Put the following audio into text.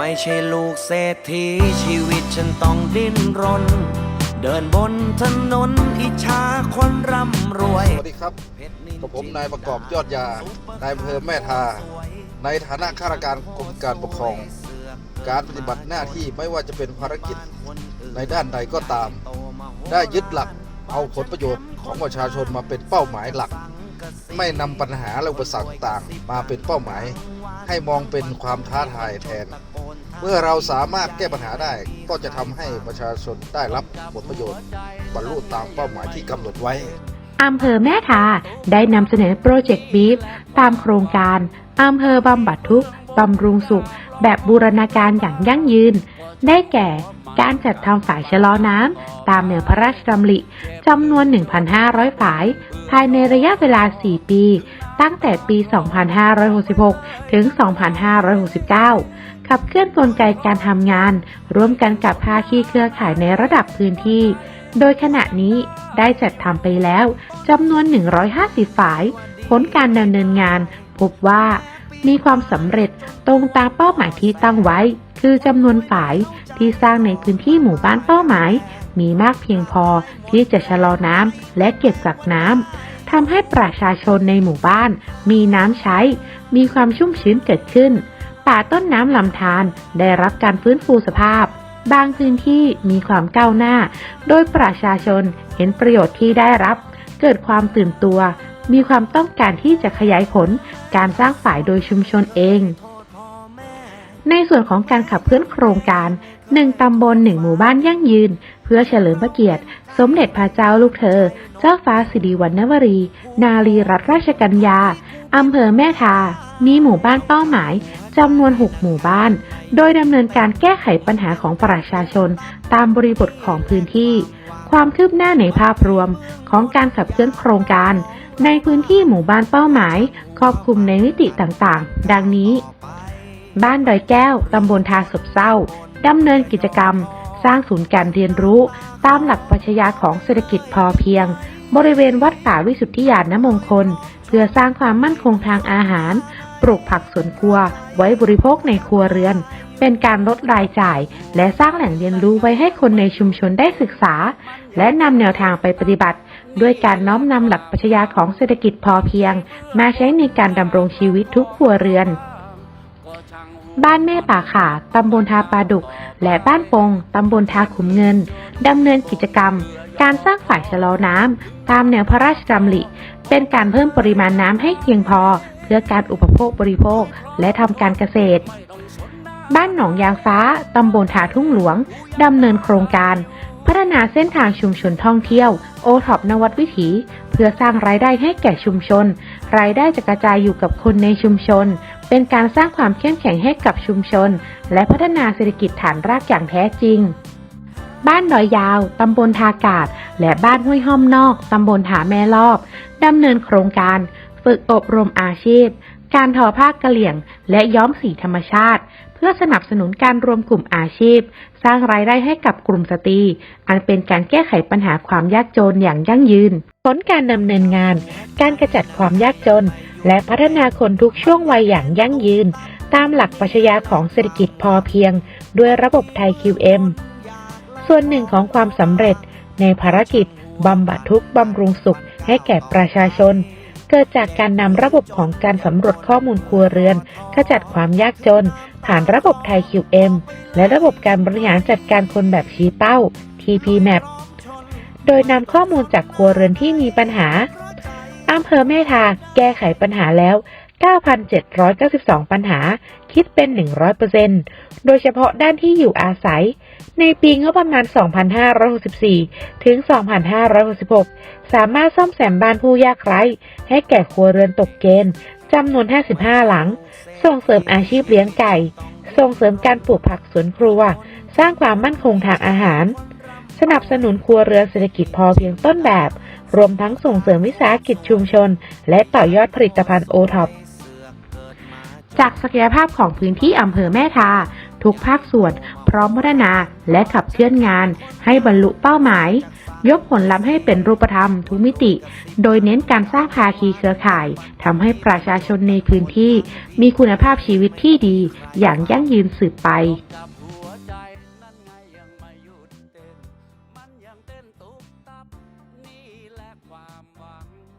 ไม่ใช่ลูกเศรษฐีชีวิตฉันต้องดิ้นรน เดินบนถนนอิจฉาคนร่ำรวย สวัสดีครับกับผมนายประกอบยอดยา นายอำเภอแม่ทา ในฐานะข้าราชการกรมการปกครอง การปฏิบัติหน้าที่ไม่ว่าจะเป็นภารกิจในด้านใดก็ตาม ได้ยึดหลักเอาผลประโยชน์ของประชาชนมาเป็นเป้าหมายหลัก ไม่นำปัญหาและอุปสรรคต่างมาเป็นเป้าหมาย ให้มองเป็นความท้าทายแทน เมื่อเราสามารถแก้ปัญหาได้ก็จะทำให้ประชาชนได้รับผลประโยชน์ บรรลุตามเป้าหมายที่กำหนดไว้ อำเภอแม่ทาได้นำเสนอโปรเจกต์บีฟตามโครงการอำเภอบำบัดทุกข์บำรุงสุข แบบบูรณาการอย่างยั่งยืน ได้แก่การจัดทำฝายชะลอน้ำตามแนวพระราชดำริจำนวน 1,500 ฝาย ภายในระยะเวลา 4 ปี ตั้งแต่ปี 2566 ถึง 2569 ขับเคลื่อนกลไกการทำงาน ร่วมกันกับภาคีเครือข่ายในระดับพื้นที่ โดยขณะนี้ได้จัดทำไปแล้วจำนวน 150 ฝ่าย ผลการดำเนินงาน พบว่า มีความสำเร็จตรงตามเป้าหมายที่ตั้งไว้ คือจำนวนฝ่ายที่สร้างในพื้นที่หมู่บ้านเป้าหมาย มีมากเพียงพอที่จะชะลอน้ำและเก็บกักน้ำทำให้ประชาชนในหมู่บ้าน มีน้ำใช้ มีความชุ่มชื้นเกิดขึ้น ป่าต้นน้ำลำธารได้รับการฟื้นฟูสภาพ บางพื้นที่มีความก้าวหน้า โดยประชาชนเห็นประโยชน์ที่ได้รับ เกิดความตื่นตัว มีความต้องการที่จะขยายผลการสร้างฝ่ายโดยชุมชนเอง ในส่วนของการขับเคลื่อนโครงการ1ตำบล1หมู่บ้านยั่งยืน เพื่อเฉลิมพระเกียรติ สมเด็จพระเจ้าลูกเธอ เจ้าฟ้าสิริวัณณวรี นารีรัตนราชกัญญาอำเภอแม่ทา มีหมู่บ้านเป้าหมายจำนวน 6 หมู่บ้าน โดยดำเนินการแก้ไขปัญหาของประชาชนตามบริบทของพื้นที่ ความคืบหน้าในภาพรวมของการขับเคลื่อนโครงการ ในพื้นที่หมู่บ้านเป้าหมาย ครอบคลุมในมิติต่างๆ ดังนี้ บ้านดอยแก้ว ตำบลทาศบเศร้าดำเนินกิจกรรม สร้างศูนย์การเรียนรู้ ตามหลักปรัชญาของเศรษฐกิจพอเพียง บริเวณวัดป่าวิสุทธิยานนมงคล เพื่อสร้างความมั่นคงทางอาหาร ปลูกผักสวนครัว ไว้บริโภคในครัวเรือน เป็นการลดรายจ่าย และสร้างแหล่งเรียนรู้ไว้ให้คนในชุมชนได้ศึกษา และนำแนวทางไปปฏิบัติ ด้วยการน้อมนำหลักปรัชญาของเศรษฐกิจพอเพียง มาใช้ในการดำรงชีวิตทุกครัวเรือนบ้านแม่ป่าขาตำบลทาปลาดุก และบ้านปง ตำบลทาขุมเงิน ดำเนินกิจกรรม การสร้างฝ่ายชะลอน้ำ ตามแนวพระราชดำริ เป็นการเพิ่มปริมาณน้ำให้เพียงพอ พื่อการอุปโภคบริโภค และทำการเกษตร บ้านหนองยางฟ้า ตำบลทาทุ่งหลวง ดำเนินโครงการ พัฒนาเส้นทางชุมชนท่องเที่ยว โอท็อปนวัดวิถี เพื่อสร้างรายได้ให้แก่ชุมชน รายได้จะกระจายอยู่กับคนในชุมชน เป็นการสร้างความเข้มแข็งให้กับชุมชน และพัฒนาเศรษฐกิจฐานรากอย่างแท้จริงบ้านดอยยาว ตำบลทากาศ และบ้านห้วยห้อมนอก ตำบลถาแม่รอบ ดำเนินโครงการ ฝึกอบรมอาชีพ การทอผ้ากะเหลี่ยง และย้อมสีธรรมชาติ เพื่อสนับสนุนการรวมกลุ่มอาชีพ สร้างรายได้ให้กับกลุ่มสตรี อันเป็นการแก้ไขปัญหาความยากจนอย่างยั่งยืน ผลการดำเนินงาน การกระจัดความยากจน และพัฒนาคนทุกช่วงวัยอย่างยั่งยืน ตามหลักปรัชญาของเศรษฐกิจพอเพียง ด้วยระบบไทย QM ส่วนหนึ่งของความสำเร็จในภารกิจบำบัดทุกข์บำรุงสุขให้แก่ประชาชน เกิดจากการนำระบบของการสำรวจข้อมูลครัวเรือน ขจัดความยากจน ผ่านระบบไทย QM และระบบการบริหารจัดการคนแบบชี้เป้า TPMAP โดยนำข้อมูลจากครัวเรือนที่มีปัญหาอำเภอแม่ทาแก้ไขปัญหาแล้ว 9,792 ปัญหา คิดเป็น 100%โดยเฉพาะด้านที่อยู่อาศัย ในปีงบประมาณ 2564 ถึง 2566 สามารถซ่อมแซมบ้านผู้ยากไร้ ให้แก่ครัวเรือนตกเกณฑ์จำนวน 55 หลัง ส่งเสริมอาชีพเลี้ยงไก่ ส่งเสริมการปลูกผักสวนครัว สร้างความมั่นคงทางอาหาร สนับสนุนครัวเรือนเศรษฐกิจพอเพียงต้นแบบ รวมทั้งส่งเสริมวิสาหกิจชุมชน และต่อยอดผลิตภัณฑ์โอท็อป จากศักยภาพของพื้นที่อำเภอแม่ทา ทุกภาคส่วนพร้อมพัฒนาและขับเคลื่อนงาน ให้บรรลุเป้าหมาย ยกผลลัพธ์ให้เป็นรูปธรรมทุกมิติ โดยเน้นการสร้างภาคีเครือข่ายทำให้ประชาชนในพื้นที่ มีคุณภาพชีวิตที่ดีอย่างยั่งยืนสืบไป